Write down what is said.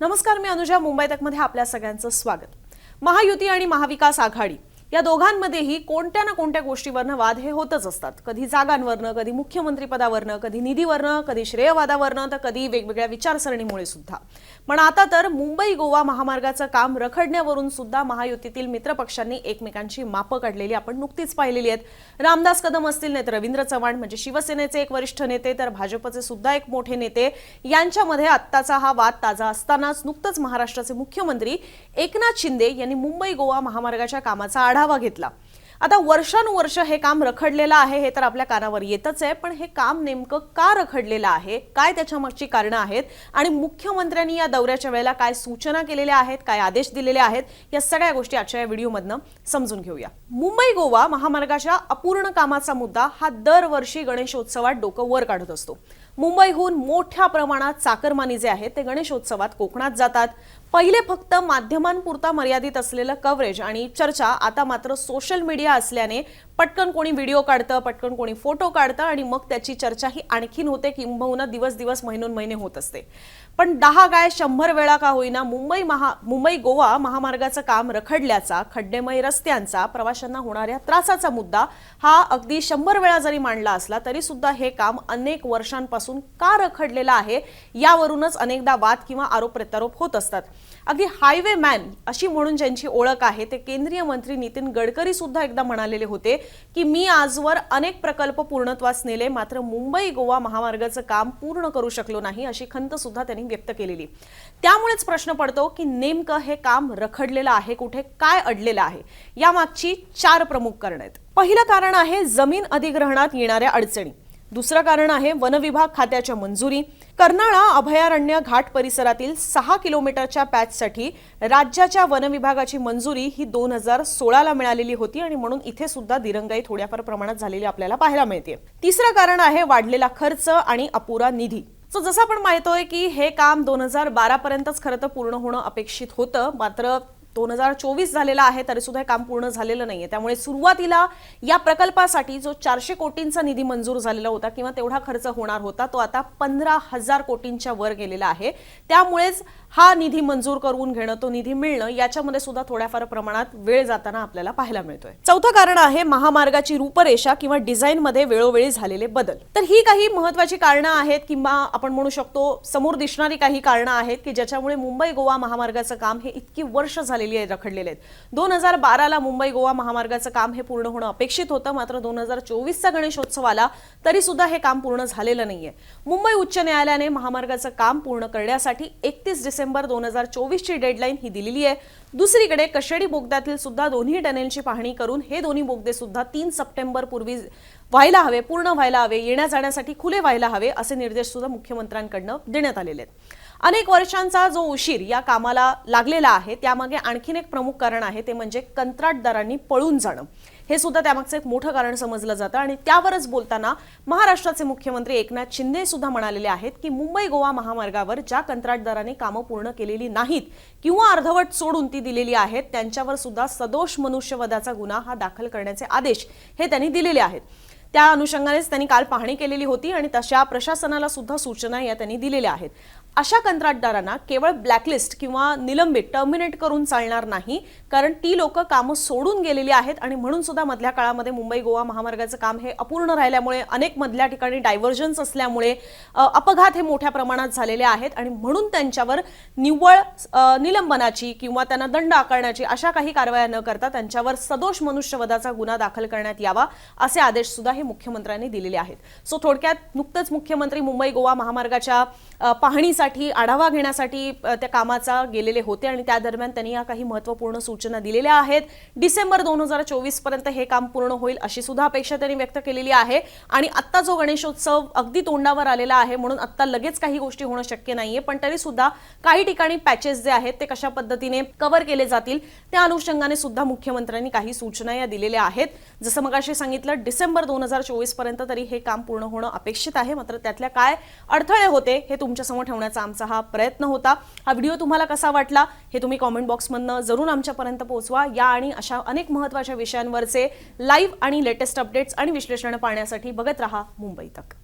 नमस्कार मी अनुजा. मुंबई तकमध्ये आपल्या सगळ्यांचं स्वागत. महायुती आणि महाविकास आघाडी या दोघांमध्येही कोणत्या ना कोणत्या गोष्टीवरनं वाद हे होतच असतात. कधी जागांवरनं कधी मुख्यमंत्रीपदावरनं कधी निधीवरनं कधी श्रेयवादावरनं तर कधी वेगवेगळ्या विचारसरणीमुळे सुद्धा. पण आता तर मुंबई गोवा महामार्गाचं काम रखडण्यावरून सुद्धा महायुतीतील मित्रपक्षांनी एकमेकांची मापं काढलेली आपण नुकतीच पाहिलेली आहेत. रामदास कदम असतील नाही तर रवींद्र चव्हाण म्हणजे शिवसेनेचे एक वरिष्ठ नेते तर भाजपचे सुद्धा एक मोठे नेते. यांच्यामध्ये आत्ताचा हा वाद ताजा असतानाच नुकतंच महाराष्ट्राचे मुख्यमंत्री एकनाथ शिंदे यांनी मुंबई गोवा महामार्गाच्या कामाचा आढावा घेतला. आता वर्षानुवर्ष हे काम रखडलेलं आहे हे तर आपल्या कानावर येतच आहे पण हे काम नेमकं का रखडलेलं आहे? काय त्याच्या मागची कारणं आहेत? आणि मुख्यमंत्र्यांनी या दौऱ्याच्या वेळेला काय सूचना केलेल्या आहेत काय आदेश दिलेले आहेत? या सगळ्या गोष्टी आजच्या या व्हिडिओमधनं समजून घेऊया. मुंबई गोवा महामार्गाच्या अपूर्ण कामाचा मुद्दा हा दरवर्षी गणेशोत्सवात डोकं वर काढत असतो. मुंबईहून मोठ्या प्रमाणात चाकरमानी जे आहेत ते गणेशोत्सवात कोकणात जातात. पहिले फक्त माध्यमांपुरता मर्यादित असलेलं कव्हरेज आणि चर्चा आता मात्र सोशल मीडिया असल्याने पटकन कोणी व्हिडिओ काढतं पटकन कोणी फोटो काढतं आणि मग त्याची चर्चा ही आणखीन होते किंबहुना दिवस दिवस महिनून महिने होत असते. पण दहा गाय शंभर वेळा का होईना मुंबई महा मुंबई गोवा महामार्गाचं काम रखडल्याचा खड्डेमय रस्त्यांचा प्रवाशांना होणाऱ्या त्रासाचा मुद्दा हा अगदी शंभर वेळा जरी मांडला असला तरी सुद्धा हे काम अनेक वर्षांपासून का रखडलेलं आहे यावरूनच अनेकदा वाद किंवा आरोप प्रत्यारोप होत असतात. अगदी हायवे मॅन अशी म्हणून ज्यांची ओळख आहे ते केंद्रीय मंत्री नितीन गडकरी सुद्धा एकदा म्हणालेले होते की मी आजवर अनेक प्रकल्प पूर्णत्वास नेले मात्र मुंबई गोवा महामार्गाचं काम पूर्ण करू शकलो नाही अशी खंत सुद्धा त्यांनी व्यक्त केलेली. त्यामुळेच प्रश्न पडतो की नेमकं हे काम रखडलेलं आहे कुठे काय अडलेलं आहे? यामागची चार प्रमुख कारण आहेत. पहिलं कारण आहे जमीन अधिग्रहणात येणाऱ्या अडचणी. दुसरं कारण आहे वनविभाग खात्याच्या मंजुरी. कर्नाळा अभयारण्य घाट परिसरातील सहा किलोमीटरच्या पॅचसाठी राज्याच्या वनविभागाची मंजुरी ही दोन हजार सोळाला मिळालेली होती आणि म्हणून इथे सुद्धा दिरंगाई थोड्याफार प्रमाणात झालेली आपल्याला पाहायला मिळते. तिसरं कारण आहे वाढलेला खर्च आणि अपुरा निधी. सो जसं आपण माहितोय की हे काम दोन हजार बारा पर्यंतच खरं तर पूर्ण होणं अपेक्षित होतं मात्र दोन हजार चोवीस झालेला आहे तरी सुद्धा हे काम पूर्ण झालेलं नाहीये. त्यामुळे सुरुवातीला या प्रकल्पासाठी जो चारशे कोटींचा निधी मंजूर झालेला होता किंवा तेवढा खर्च होणार होता तो आता पंधरा हजार कोटींच्या वर गेलेला आहे. त्यामुळेच हा निधी मंजूर करून घेणं तो निधी मिळणं याच्यामध्ये सुद्धा थोड्याफार प्रमाणात वेळ जाताना आपल्याला पाहायला मिळतोय. चौथं कारण आहे महामार्गाची रूपरेषा किंवा डिझाईनमध्ये वेळोवेळी झालेले बदल. तर ही काही महत्वाची कारणं आहेत किंवा आपण म्हणू शकतो समोर दिसणारी काही कारणं आहेत की ज्याच्यामुळे मुंबई गोवा महामार्गाचं काम हे इतकी वर्ष झाले झालेली आहे रखडलेले आहेत. दोन हजार बाराला मुंबई गोवा महामार्गाचं काम हे पूर्ण होणं अपेक्षित होतं मात्र दोन हजार चोवीसचा गणेशोत्सव आला तरी सुद्धा हे काम पूर्ण झालेलं नाहीये. मुंबई उच्च न्यायालयाने महामार्गाचं काम पूर्ण करण्यासाठी एकतीस डिसेंबर दोन हजार चोवीसची डेडलाईन ही दिलेली आहे. दुसरीकडे कशेडी बोगद्यातील सुद्धा दोन्ही टनेलची पाहणी करून हे दोन्ही बोगदे सुद्धा तीन सप्टेंबर पूर्वी व्हायला हवे पूर्ण व्हायला हवे येण्या जाण्यासाठी खुले व्हायला हवे असे निर्देश सुद्धा मुख्यमंत्र्यांकडनं देण्यात आलेले आहेत. अनेक वर्षांचा जो उशीर या कामाला लागलेला आहे त्यामागे आणखीन एक प्रमुख कारण आहे ते म्हणजे कंत्राटदारांनी पळून जाणं. हे सुद्धा त्यामागचं एक मोठं कारण समजलं जातं आणि त्यावरच बोलताना महाराष्ट्राचे मुख्यमंत्री एकनाथ शिंदे सुद्धा म्हणालेले आहेत की मुंबई गोवा महामार्गावर ज्या कंत्राटदारांनी कामं पूर्ण केलेली नाहीत किंवा अर्धवट सोडून ती दिलेली आहेत त्यांच्यावर सुद्धा सदोष मनुष्यवधाचा गुन्हा हा दाखल करण्याचे आदेश हे त्यांनी दिलेले आहेत. त्या अनुषंगानेच त्यांनी काल पाहणी केलेली होती आणि तशा प्रशासनाला सुद्धा सूचना या त्यांनी दिलेल्या आहेत. अशा कंत्राटदारांना केवळ ब्लॅकलिस्ट किंवा निलंबित टर्मिनेट करून चालणार नाही कारण ती लोक कामं सोडून गेलेली आहेत आणि म्हणून सुद्धा मधल्या काळामध्ये मुंबई गोवा महामार्गाचं काम हे अपूर्ण राहिल्यामुळे अनेक मधल्या ठिकाणी डायव्हर्जन्स असल्यामुळे अपघात हे मोठ्या प्रमाणात झालेले आहेत आणि म्हणून त्यांच्यावर निव्वळ निलंबनाची किंवा त्यांना दंड आकारण्याची अशा काही कारवाया न करता त्यांच्यावर सदोष मनुष्यवधाचा गुन्हा दाखल करण्यात यावा असे आदेश सुद्धा हे मुख्यमंत्र्यांनी दिलेले आहेत. सो थोडक्यात नुकतंच मुख्यमंत्री मुंबई गोवा महामार्गाच्या पाहणीसाठी पाहणीसाठी आढावा घेण्यासाठी त्या कामाचा गेलेले होते आणि त्या दरम्यान त्यांनी या काही महत्त्वपूर्ण सूचना दिलेल्या आहेत. डिसेंबर दोन हजार चोवीसपर्यंत हे काम पूर्ण होईल अशी सुद्धा अपेक्षा त्यांनी व्यक्त केलेली आहे. आणि आत्ता जो गणेशोत्सव अगदी तोंडावर आलेला आहे म्हणून आत्ता लगेच काही गोष्टी होणं शक्य नाहीये. पण तरी सुद्धा काही ठिकाणी पॅचेस जे आहेत ते कशा पद्धतीने कव्हर केले जातील त्या अनुषंगाने सुद्धा मुख्यमंत्र्यांनी काही सूचना या दिलेल्या आहेत. जसं मगाशी सांगितलं डिसेंबर दोन हजार चोवीसपर्यंत तरी हे काम पूर्ण होणं अपेक्षित आहे. मात्र त्यातल्या काय अडथळे होते हे तुमच्यासमोर ठेवण्याचा आमचा हा प्रयत्न होता. हा व्हिडिओ तुम्हाला कसा वाटला हे तुम्ही कॉमेंट बॉक्समधनं जरूर आमच्यापर्यंत पोहोचवा. या आणि अशा अनेक महत्त्वाच्या विषयांवरचे लाईव्ह आणि लेटेस्ट अपडेट्स आणि विश्लेषण पाहण्यासाठी बघत रहा मुंबई तक.